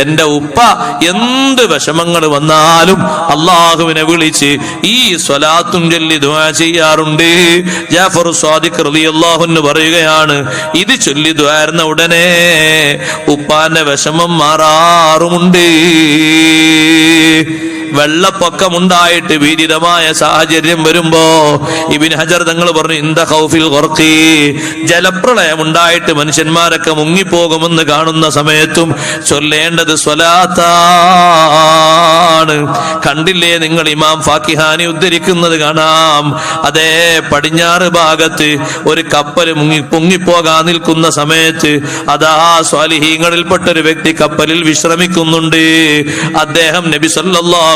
എന്റെ ഉപ്പ എന്ത് വിഷമങ്ങൾ വന്നാലും അള്ളാഹുവിനെ വിളിച്ച് ഈ സ്വലാത്തും ചൊല്ലി ദുആ ചെയ്യാറുണ്ട്. ജാഫർ സ്വാദിഖ് റളിയല്ലാഹു പറയുകയാണ് ഇത് ചൊല്ലി ദ്വാരുന്ന ഉടനെ ഉപ്പാന്റെ വിഷമം മാറാറുമുണ്ട്. വെള്ളപ്പൊക്കമുണ്ടായിട്ട് ഭീതിതമായ സാഹചര്യം വരുമ്പോ ഇബിൻ ഹജർ തങ്ങൾ പറഞ്ഞു ഇന്ത ഹൗഫിൽ കുറക്കി ജലപ്രളയം ഉണ്ടായിട്ട് മനുഷ്യന്മാരൊക്കെ മുങ്ങിപ്പോകുമെന്ന് കാണുന്ന സമയത്തും ചൊല്ലേണ്ടത് സ്വലാത്താണ്. കണ്ടില്ലേ നിങ്ങൾ ഇമാം ഫാക്കിഹാനി ഉദ്ധരിക്കുന്നത് കാണാം. അതേ പടിഞ്ഞാറ് ഭാഗത്ത് ഒരു കപ്പൽ മുങ്ങി പൊങ്ങിപ്പോകാൻ നിൽക്കുന്ന സമയത്ത് അതാ സ്വാലിഹീങ്ങളിൽപ്പെട്ട ഒരു വ്യക്തി കപ്പലിൽ വിശ്രമിക്കുന്നുണ്ട്. അദ്ദേഹം നബി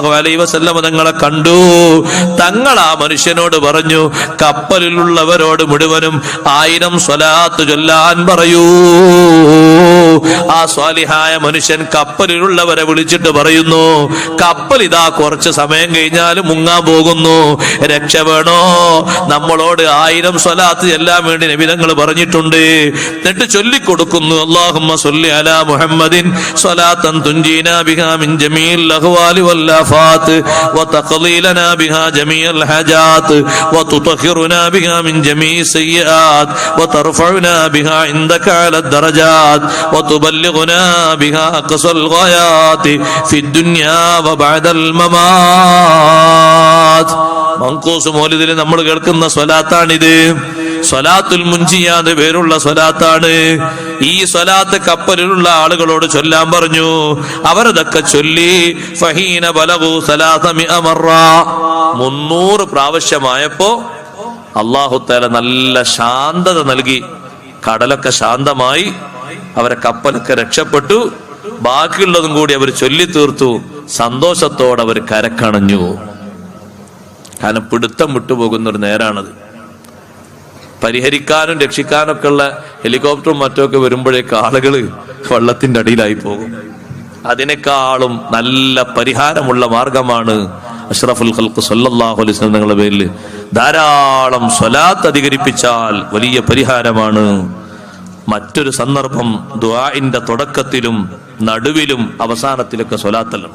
സല്ലല്ലാഹു അലൈഹി വസല്ലമ തങ്ങളെ കണ്ടു. തങ്ങൾ ആ മനുഷ്യനോട് പറഞ്ഞു കപ്പലിലുള്ളവരോട് മുഴുവനും ആയിരം സ്വലാത്ത് ചൊല്ലാൻ പറയൂ. ആ സ്വാലിഹായ മനുഷ്യൻ കപ്പലിലുള്ളവരെ വിളിച്ചിട്ട് പറയുന്നു കപ്പൽ ഇതാ കുറച്ച് സമയം കഴിഞ്ഞാൽ മുങ്ങാൻ പോകുന്നു. രക്ഷ വേണോ? നമ്മളോട് ആയിരം സ്വലാത്ത് ചെല്ലാൻ വേണ്ടി നബിതങ്ങൾ പറഞ്ഞിട്ടുണ്ട്. എന്നിട്ട് ചൊല്ലിക്കൊടുക്കുന്നു അള്ളാഹുമ്മ സൊല്ലി അലാ മുഹമ്മദിൻ സ്വലാത്തൻ തുഞ്ചീന ബിഹാമിൻ ജമീൽ ജമീൽ അഹ്വാലി വല്ലാഫാത്ത് وتقضي لنا بها جميع الحاجات وتطهرنا بها من جميع السيئات وترفعنا بها عندك على الدرجات وتبلغنا بها أقصى الغايات في الدنيا وبعد الممات മങ്കൂസ് മോലിദിൽ നമ്മൾ കേൾക്കുന്ന സ്വലാത്താണിത് സ്വലാത്തുൽ മുഞ്ചിയാന്ന് പേരുള്ള സ്വലാത്താണ്. ഈ സ്വലാത്ത് കപ്പലിലുള്ള ആളുകളോട് ചൊല്ലാൻ പറഞ്ഞു. അവരതൊക്കെ ചൊല്ലി ഫഹീന ബലഗു സലാത്തമി അമറ മുന്നൂറ് പ്രാവശ്യമായപ്പോ അള്ളാഹുത്താല നല്ല ശാന്തത നൽകി കടലൊക്കെ ശാന്തമായി അവരെ കപ്പലൊക്കെ രക്ഷപ്പെട്ടു. ബാക്കിയുള്ളതും കൂടി അവർ ചൊല്ലി തീർത്തു. സന്തോഷത്തോടെ അവർ കരക്കണഞ്ഞു. കാരണം പിടുത്തം വിട്ടുപോകുന്ന ഒരു നേരാണത്. പരിഹരിക്കാനും രക്ഷിക്കാനൊക്കെ ഉള്ള ഹെലികോപ്റ്ററും മറ്റുമൊക്കെ വരുമ്പോഴേക്ക് ആളുകൾ വെള്ളത്തിന്റെ അടിയിലായി പോകും. അതിനേക്കാളും നല്ല പരിഹാരമുള്ള മാർഗമാണ് അഷ്റഫുൽ ഖൽക്ക് അലൈഹി വസല്ലം നിങ്ങളുടെ പേരിൽ ധാരാളം സ്വലാത്ത് അധികരിപ്പിച്ചാൽ വലിയ പരിഹാരമാണ്. മറ്റൊരു സന്ദർഭം ദുആഇന്റെ തുടക്കത്തിലും നടുവിലും അവസാനത്തിലൊക്കെ സ്വലാത്തല്ല.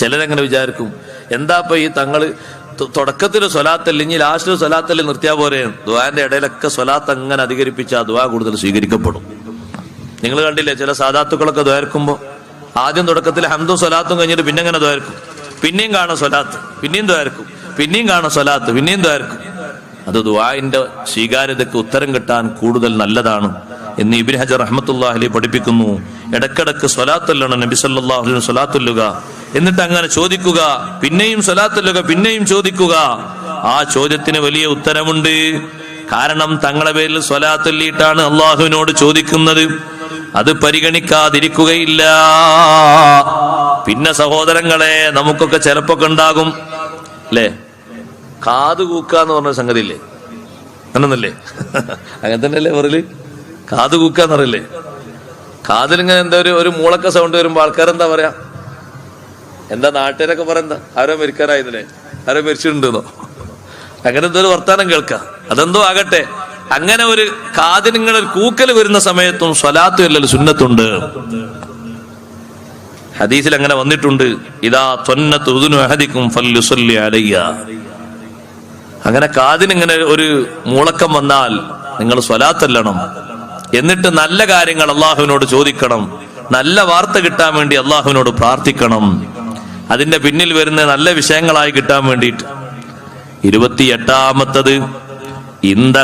ചിലരെങ്ങനെ വിചാരിക്കും എന്താ ഈ തങ്ങൾ തു- സ്വലാത്ത് സ്വലാത്തല്ല ഇനി ലാസ്റ്റിൽ സ്വലാത്തല്ല നിർത്തിയാ പോരെ? ദ്വാന്റെ ഇടയിലൊക്കെ സ്വലാത്ത് അങ്ങനെ അധികരിപ്പിച്ചാൽ ദ്വാ കൂടുതൽ സ്വീകരിക്കപ്പെടും. നിങ്ങൾ കണ്ടില്ലേ ചില സാധാത്തുക്കളൊക്കെ ദ്വാരക്കുമ്പോ ആദ്യം തുടക്കത്തിൽ ഹംദും സ്വലാത്തും കഴിഞ്ഞിട്ട് പിന്നെ അങ്ങനെ ദ്വാരക്കും പിന്നെയും കാണാം സ്വലാത്ത് പിന്നെയും ദ്വാരക്കും പിന്നെയും കാണാം സ്വലാത്ത് പിന്നെയും ദ്വാരക്കും അത് ദ്വാന്റെ സ്വീകാര്യതയ്ക്ക് ഉത്തരം കിട്ടാൻ കൂടുതൽ നല്ലതാണ് എന്ന് ഇബിൻ ഹജർ അഹമ്മത്തുല്ലാഹലി പഠിപ്പിക്കുന്നു. ഇടക്കിടക്ക് സ്വലാത്തല്ലാണ് നബി വസല്ലം സ്വലാത്തുല്ലുക. എന്നിട്ട് അങ്ങനെ ചോദിക്കുക പിന്നെയും സ്വലാത്തുല്ലുക പിന്നെയും ചോദിക്കുക. ആ ചോദ്യത്തിന് വലിയ ഉത്തരമുണ്ട്. കാരണം തങ്ങളെ പേരിൽ സ്വലാത്തുല്ലിയിട്ടാണ് അള്ളാഹുവിനോട് ചോദിക്കുന്നത്. അത് പരിഗണിക്കാതിരിക്കുകയില്ല. പിന്നെ സഹോദരങ്ങളെ നമുക്കൊക്കെ ചിലപ്പൊക്കെ ഉണ്ടാകും. അല്ലേ? കാത് കൂക്ക എന്ന് പറഞ്ഞ സംഗതി ഇല്ലേ അങ്ങനൊന്നല്ലേ അങ്ങനെ തന്നെയല്ലേ പറയൽ? കാത് കൂക്ക എന്നറിയില്ലേ കാതിലിങ്ങനെ എന്താ ഒരു ഒരു മൂളക്ക സൗണ്ട് വരുമ്പോ ആൾക്കാരെന്താ പറയാ? എന്താ നാട്ടുകാരൊക്കെ പറയുന്ന ആരോ മരിക്കാനായതിനെ ആരോ മരിച്ചിട്ടുണ്ടെന്നോ? അങ്ങനെ എന്തോ ഒരു വർത്താനം കേൾക്കാം. അതെന്തോ ആകട്ടെ. അങ്ങനെ ഒരു കാതിനിങ്ങനെ ഒരു കൂക്കൽ വരുന്ന സമയത്തും സ്വലാത്തു അല്ലല്ലോ സുന്നത്തുണ്ട്. ഹദീസിൽ അങ്ങനെ വന്നിട്ടുണ്ട്. ഇതാ ത്വന്നത്ത് അങ്ങനെ കാതിന് അലയ്യ. അങ്ങനെ ഒരു മുളക്കം വന്നാൽ നിങ്ങൾ സ്വലാത്തല്ലണം എന്നിട്ട് നല്ല കാര്യങ്ങൾ അള്ളാഹുവിനോട് ചോദിക്കണം. നല്ല വാർത്ത കിട്ടാൻ വേണ്ടി അള്ളാഹുവിനോട് പ്രാർത്ഥിക്കണം. അതിന്റെ പിന്നിൽ വരുന്ന നല്ല വിഷയങ്ങളായി കിട്ടാൻ വേണ്ടിയിട്ട്. ഇന്ത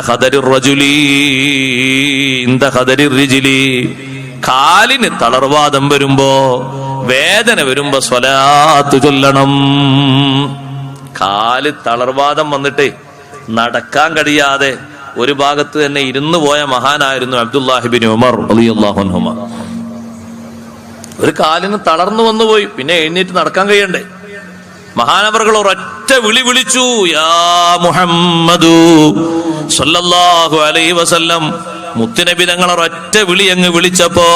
ഹദരി റിജിലി കാലിന് തളർവാദം വരുമ്പോ വേദന വരുമ്പോ സ്വലാത്ത് ചൊല്ലണം. കാൽ തളർവാദം വന്നിട്ട് നടക്കാൻ കഴിയാതെ ഒരു ഭാഗത്ത് തന്നെ ഇരുന്നു പോയ മഹാനായിരുന്നു അബ്ദുല്ലാഹിബിൻ ഉമർ അലിയല്ലാഹുഹുമ ഒരു കാലിന് തളർന്നു വന്നുപോയി. പിന്നെ എഴുന്നേറ്റ് നടക്കാൻ കഴിയണ്ടേ? മഹാനവറുകൾ ഒരൊറ്റ വിളി വിളിച്ചു യാ മുഹമ്മദു അലൈഹി വസല്ലം. മുത്തുനബി തങ്ങൾ ഒരൊറ്റ വിളി അങ്ങ് വിളിച്ചപ്പോ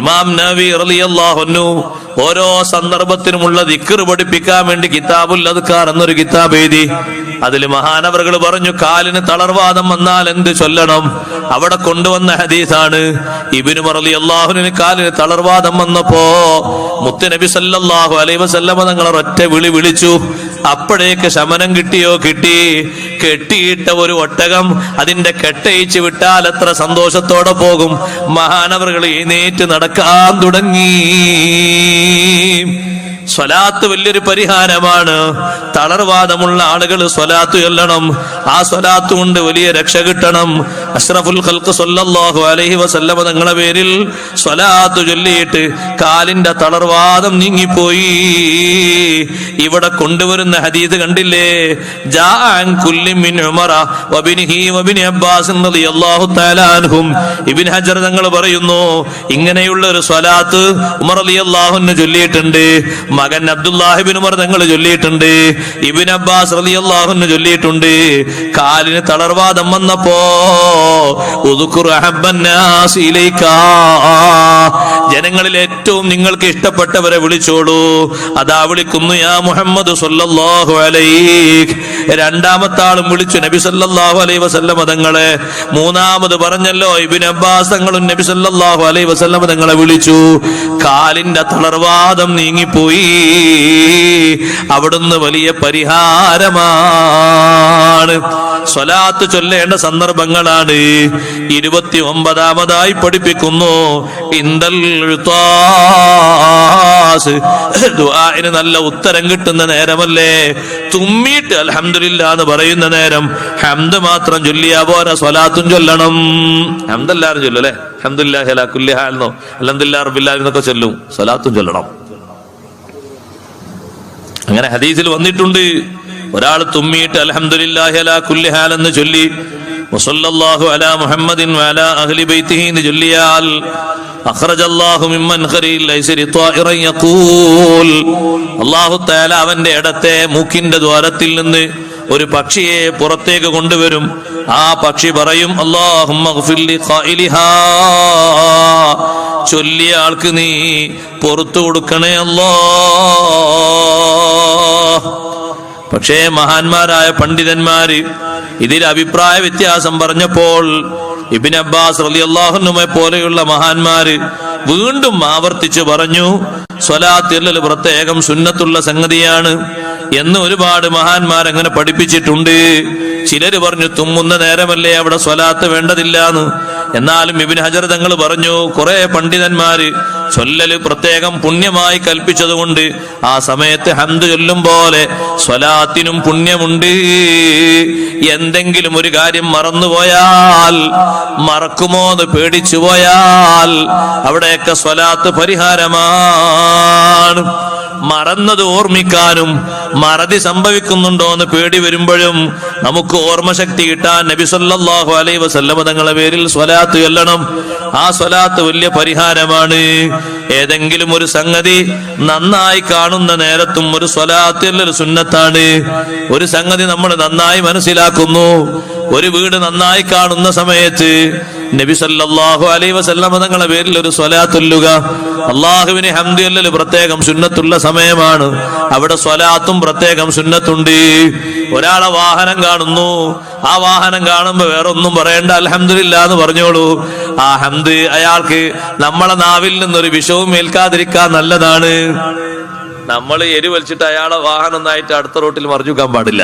ഇമാം നബി റളിയല്ലാഹു അൻഹു ഓരോ സന്ദർഭത്തിനുമുള്ള ദിക്കർ പഠിപ്പിക്കാൻ വേണ്ടി കിതാബുൽ അദ്കാർ എന്നൊരു കിതാബ് എഴുതി. അതിൽ മഹാനവറുകൾ പറഞ്ഞു കാലിന് തളർവാദം വന്നാൽ എന്ത് ചൊല്ലണം? അവിടെ കൊണ്ടുവന്ന ഹദീസാണ് ഇബിനു മറലി അള്ളാഹുവിന് കാലിന് തളർവാദം വന്നപ്പോ മുത്തുനബി സല്ലാഹു അലൈഹി വസല്ലമ തങ്ങൾ ഒറ്റ വിളി വിളിച്ചു. അപ്പോഴേക്ക് ശമനം കിട്ടിയോ? കിട്ടി. കെട്ടിയിട്ട ഒരു ഒട്ടകം അതിന്റെ കെട്ടയിച്ച് വിട്ടാൽ എത്ര സന്തോഷത്തോടെ പോകും? മഹാനവറുകൾ എഴുന്നേറ്റ് നടക്കാൻ തുടങ്ങി. الرحيم സ്വലാത്ത് വലിയൊരു പരിഹാരമാണ്. തളർവാദമുള്ള ആളുകൾ സ്വലാത്ത് ചൊല്ലണം ആ സ്വലാത്ത് കൊണ്ട് വലിയ രക്ഷ കിട്ടണം. അഷ്റഫുൽ ഖൽക്ക് സല്ലല്ലാഹു അലഹി വസല്ലമ നിങ്ങളെ പേരിൽ സ്വലാത്ത് ചൊല്ലിയിട്ട് കാലിന്റെ തളർവാദം നീങ്ങിപ്പോയി. ഇവിടെ കൊണ്ടുവരുന്ന ഹദീദ് കണ്ടില്ലേ? ഇബിൻ ഹജർ തങ്ങൾ പറയുന്നു ഇങ്ങനെയുള്ള ഒരു സ്വലാത്ത് ഉമർ അലി അള്ളാഹുന് ചൊല്ലിയിട്ടുണ്ട്. മകൻ അബ്ദുല്ലാഹിബിൻ ഉമർ തങ്ങൾ ചൊല്ലിയിട്ടുണ്ട്. ഇബിൻ അബ്ബാസ് റളിയല്ലാഹുവിന് ചൊല്ലിയിട്ടുണ്ട്. കാലിന് തളർവാദം വന്നപ്പോ ജനങ്ങളിൽ ഏറ്റവും നിങ്ങൾക്ക് ഇഷ്ടപ്പെട്ടവരെ വിളിച്ചോളൂ. അതാ വിളിക്കുന്നു യാ മുഹമ്മദ് സല്ലല്ലാഹു അലൈഹി രണ്ടാമത്തെ ആളും വിളിച്ചു നബി സല്ലല്ലാഹു അലൈഹി വസല്ല മതങ്ങളെ മൂന്നാമത് പറഞ്ഞല്ലോ ഇബിൻ അബ്ബാസ് തങ്ങളും നബി സല്ലല്ലാഹു അലൈഹി വസല്ല മതങ്ങളെ വിളിച്ചു. കാലിന്റെ തളർവാദം നീങ്ങിപ്പോയി. അവിടുന്ന് വലിയ പരിഹാരമാണ്. സ്വലാത്ത് ചൊല്ലേണ്ട സന്ദർഭങ്ങളാണ്. ഇരുപത്തി ഒമ്പതാമതായി പഠിപ്പിക്കുന്നു. ഇന്തൽ. ദുആഇന് നല്ല ഉത്തരം കിട്ടുന്ന നേരമല്ലേ? തുമ്മിയിട്ട് അലഹമില്ല എന്ന് പറയുന്ന നേരം ഹംദ് മാത്രം ചൊല്ലിയാ പോരാ സ്വലാത്തും ചൊല്ലണം. ഹംദല്ലാരും ചൊല്ലും അല്ലെ അഹമ്മദില്ലാഹി ഹലാ കുല്ലി ഹാൽന്നോ അൽഹംദുലില്ലാ റബ്ബില്ലാഹി എന്നൊക്കെ ചൊല്ലും. സ്വലാത്തും ചൊല്ലണം. അങ്ങനെ ഹദീസിൽ വന്നിട്ടുണ്ട്. ഒരാൾ തുമ്മിയിട്ട് അൽഹംദുലില്ലാഹി അലാ കുല്ലി ഹാൽ എന്ന് ചൊല്ലി അലാ മുഹമ്മദിൻ വഅലാ അഹ്ലി ബൈത്തിഹി എന്ന് ചൊല്ലിയാൽ യഖൂൽ. അല്ലാഹു തആല അവന്റെ ഇടത്തെ മൂക്കിന്റെ ദ്വാരത്തിൽ നിന്ന് ഒരു പക്ഷിയെ പുറത്തേക്ക് കൊണ്ടുവരും. ആ പക്ഷി പറയും ചൊല്ലിയ ആൾക്ക് നീ പുറത്തു കൊടുക്കണേ അല്ലോ. പക്ഷേ മഹാന്മാരായ പണ്ഡിതന്മാര് ഇതിൽ അഭിപ്രായ വ്യത്യാസം പറഞ്ഞപ്പോൾ ഇബിൻ അബ്ബാസ് റളിയല്ലാഹുനുമെ പോലെയുള്ള മഹാന്മാര് വീണ്ടും ആവർത്തിച്ചു പറഞ്ഞു സ്വലാത്തിൽ പ്രത്യേകം സുന്നത്തുള്ള സംഗതിയാണ്. എന്ന് ഒരുപാട് മഹാന്മാർ അങ്ങനെ പഠിപ്പിച്ചിട്ടുണ്ട്. ചിലര് പറഞ്ഞു തുമ്മുന്ന നേരമല്ലേ അവിടെ സ്വലാത്ത് വേണ്ടതില്ലാന്ന്. എന്നാലും ഇബിൻ ഹജർ തങ്ങൾ പറഞ്ഞു കുറെ പണ്ഡിതന്മാര് ചൊല്ലല് പ്രത്യേകം പുണ്യമായി കൽപ്പിച്ചതുകൊണ്ട് ആ സമയത്ത് ഹന്ത് ചൊല്ലും പോലെ സ്വലാത്തിനും പുണ്യമുണ്ട്. എന്തെങ്കിലും ഒരു കാര്യം മറന്നുപോയാൽ മറക്കുമോ എന്ന് പേടിച്ചു പോയാൽ അവിടെയൊക്കെ സ്വലാത്ത് പരിഹാരമാണ്. മറന്നത് ഓർമ്മിക്കാനും മറതി സംഭവിക്കുന്നുണ്ടോ എന്ന് പേടി വരുമ്പോഴും നമുക്ക് ഓർമ്മശക്തി കിട്ടാൻ നബി അലൈ വസല്ലമ തങ്ങളുടെ പേരിൽ സ്വലാത്ത് ചൊല്ലണം. ആ സ്വലാത്ത് വലിയ പരിഹാരമാണ്. ഏതെങ്കിലും ഒരു സംഗതി നന്നായി കാണുന്ന നേരത്തും ഒരു സ്വലാത്ത് അല്ലൊരു സുന്നത്താണ്. ഒരു സംഗതി നമ്മൾ നന്നായി മനസ്സിലാക്കുന്നു. ഒരു വീട് നന്നായി കാണുന്ന സമയത്ത് നബി സല്ലല്ലാഹു അലൈഹി വസല്ലമ പേരിൽ ഒരു സ്വലാത്തുല്ലുക അള്ളാഹുവിന് ഹംദിയല്ലല് പ്രത്യേകം സുന്നത്തുള്ള സമയമാണ്. അവിടെ സ്വലാത്തും പ്രത്യേകം സുന്നത്തുണ്ട്. ഒരാളെ വാഹനം കാണുന്നു. ആ വാഹനം കാണുമ്പോ വേറെ ഒന്നും പറയണ്ട അലഹമില്ല എന്ന് പറഞ്ഞോളൂ. ആ ഹംദ് അയാൾക്ക് നമ്മളെ നാവിൽ നിന്നൊരു വിഷവും ഏൽക്കാതിരിക്കാൻ നല്ലതാണ്. നമ്മൾ എരി വലിച്ചിട്ട് അയാളെ വാഹനം ഒന്നായിട്ട് അടുത്ത റോട്ടിൽ മറിഞ്ഞു വെക്കാൻ പാടില്ല.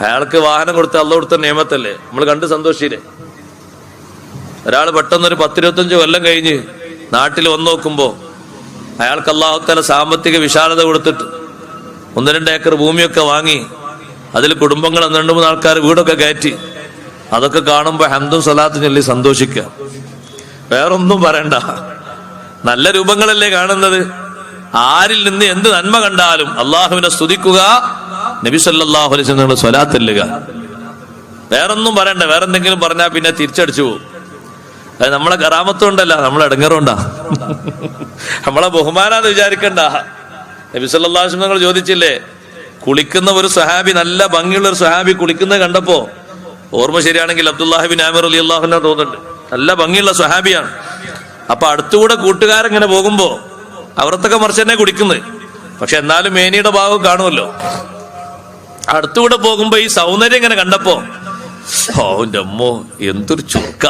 അയാൾക്ക് വാഹനം കൊടുത്ത് അള്ള കൊടുത്ത നിയമത്തല്ലേ? നമ്മൾ കണ്ട് സന്തോഷിച്ചില്ലേ ഒരാൾ പെട്ടെന്ന് ഒരു പത്തിരുപത്തഞ്ച് കൊല്ലം കഴിഞ്ഞ് നാട്ടിൽ വന്നു നോക്കുമ്പോൾ അയാൾക്ക് അള്ളാഹുത്തല സാമ്പത്തിക വിശാലത കൊടുത്തിട്ട് ഒന്ന് രണ്ട് ഏക്കർ ഭൂമിയൊക്കെ വാങ്ങി അതിൽ കുടുംബങ്ങൾ രണ്ട് മൂന്ന് ആൾക്കാർ വീടൊക്കെ കയറ്റി അതൊക്കെ കാണുമ്പോൾ ഹന്തും സലാത്തും ചൊല്ലി സന്തോഷിക്കുക. വേറൊന്നും പറയണ്ട. നല്ല രൂപങ്ങളല്ലേ കാണുന്നത്. ആരിൽ നിന്ന് എന്ത് നന്മ കണ്ടാലും അള്ളാഹുവിനെ സ്തുതിക്കുക നബി വസല്ലം സ്വലാത്തെല്ലുക വേറൊന്നും പറയണ്ട. വേറെന്തെങ്കിലും പറഞ്ഞാൽ പിന്നെ തിരിച്ചടിച്ചു പോകും. അത് നമ്മളെ കറാമത്തുണ്ടല്ല നമ്മളെ ഇടങ്ങറുണ്ടാ നമ്മളെ ബഹുമാനാന്ന് വിചാരിക്കണ്ട. നബി നിങ്ങൾ ചോദിച്ചില്ലേ കുളിക്കുന്ന ഒരു സഹാബി നല്ല ഭംഗിയുള്ള ഒരു സഹാബി കുളിക്കുന്നത് കണ്ടപ്പോ ഓർമ്മ ശരിയാണെങ്കിൽ അബ്ദുല്ലാഹിബിൻ ആമിർ അലി അള്ളാഹുന തോന്നുന്നുണ്ട്. നല്ല ഭംഗിയുള്ള സഹാബിയാണ് അപ്പൊ അടുത്തുകൂടെ കൂട്ടുകാരങ്ങനെ പോകുമ്പോ അവർത്തൊക്കെ മറിച്ച് തന്നെ കുടിക്കുന്നത്. പക്ഷെ എന്നാലും മേനിയുടെ ഭാഗം കാണുമല്ലോ. അടുത്തുകൂടെ പോകുമ്പോ ഈ സൗന്ദര്യം ഇങ്ങനെ കണ്ടപ്പോ ഓ എന്റെ അമ്മോ എന്തൊരു ചുക്ക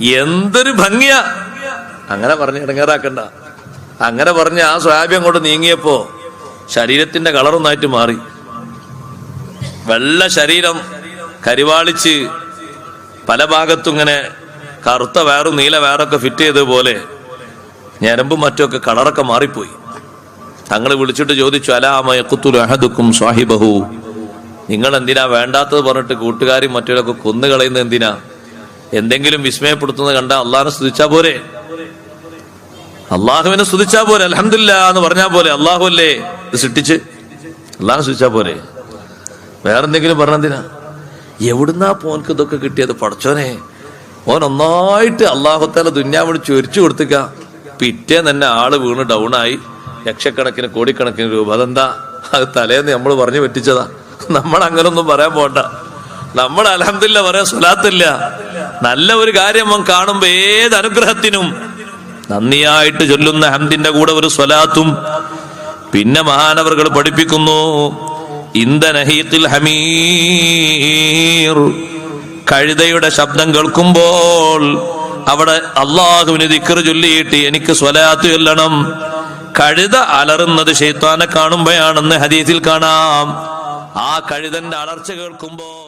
എന്തൊരു ഭംഗിയാ. അങ്ങനെ പറഞ്ഞ് ഇടങ്ങേറാക്കണ്ട. അങ്ങനെ പറഞ്ഞ് ആ സ്വാഭ്യം അങ്ങോട്ട് നീങ്ങിയപ്പോ ശരീരത്തിന്റെ കളറൊന്നായിട്ട് മാറി. വെള്ള ശരീരം കരിവാളിച്ച് പല ഭാഗത്തും ഇങ്ങനെ കറുത്ത വേറും നീല വേറൊക്കെ ഫിറ്റ് ചെയ്തതുപോലെ ഞരമ്പും മറ്റുമൊക്കെ കളറൊക്കെ മാറിപ്പോയി. തങ്ങൾ വിളിച്ചിട്ട് ചോദിച്ചു അലാമയക്കുത്തുൽ അഹദുക്കും സ്വാഹിബഹു നിങ്ങൾ എന്തിനാ വേണ്ടാത്തത്? പറഞ്ഞിട്ട് കൂട്ടുകാരും മറ്റൊരൊക്കെ കൊന്നുകളയുന്നത് എന്തിനാ? എന്തെങ്കിലും വിസ്മയപ്പെടുത്തുന്നത് കണ്ട അള്ളാഹിനെ സ്തുതിച്ചാ പോരെ? അള്ളാഹുവിനെ സ്തുതിച്ചാ പോരെ? അലഹമില്ല എന്ന് പറഞ്ഞാ പോലെ അള്ളാഹു അല്ലേ? ഇത് സൃഷ്ടിച്ച് അള്ളാഹിനെ സ്തുതിച്ചാ പോരെ? വേറെന്തെങ്കിലും പറഞ്ഞെന്തിനാ എവിടുന്നാ പോനക്ക് ഇതൊക്കെ കിട്ടിയത്? പടച്ചോനെ ഓൻ ഒന്നായിട്ട് അള്ളാഹുത്താല ദുന്യാവിട് ചൊരിച്ചു കൊടുത്തുക പിറ്റേ തന്നെ ആൾ വീണ് ഡൗൺ ആയി ലക്ഷക്കണക്കിന് കോടിക്കണക്കിന് രൂപ. അതെന്താ? അത് തലേന്ന് നമ്മൾ പറഞ്ഞു പറ്റിച്ചതാ. നമ്മൾ അങ്ങനൊന്നും പറയാൻ പോണ്ട. നമ്മൾ അലഹമില്ല പറയാൻ സ്വലാത്തില്ല. നല്ല ഒരു കാര്യം അവൻ കാണുമ്പോ ഏത് അനുഗ്രഹത്തിനും നന്ദിയായിട്ട് ചൊല്ലുന്ന ഹംദിന്റെ കൂടെ ഒരു സ്വലാത്തും പിന്നെ മഹാനവറുകൾ പഠിപ്പിക്കുന്നു ഇന്ദനഹീത്തിൽ ഹമീർ. കഴുതയുടെ ശബ്ദം കേൾക്കുമ്പോൾ അവിടെ അള്ളാഹുവിന് ദിക്കറ് ചൊല്ലിയിട്ട് എനിക്ക് സ്വലാത്ത് ചൊല്ലണം. കഴുത അലറുന്നത് ഷെയ്ത്താനെ കാണുമ്പോഴാണെന്ന് ഹദീസിൽ കാണാം. ആ കഴുതന്റെ അലർച്ച കേൾക്കുമ്പോൾ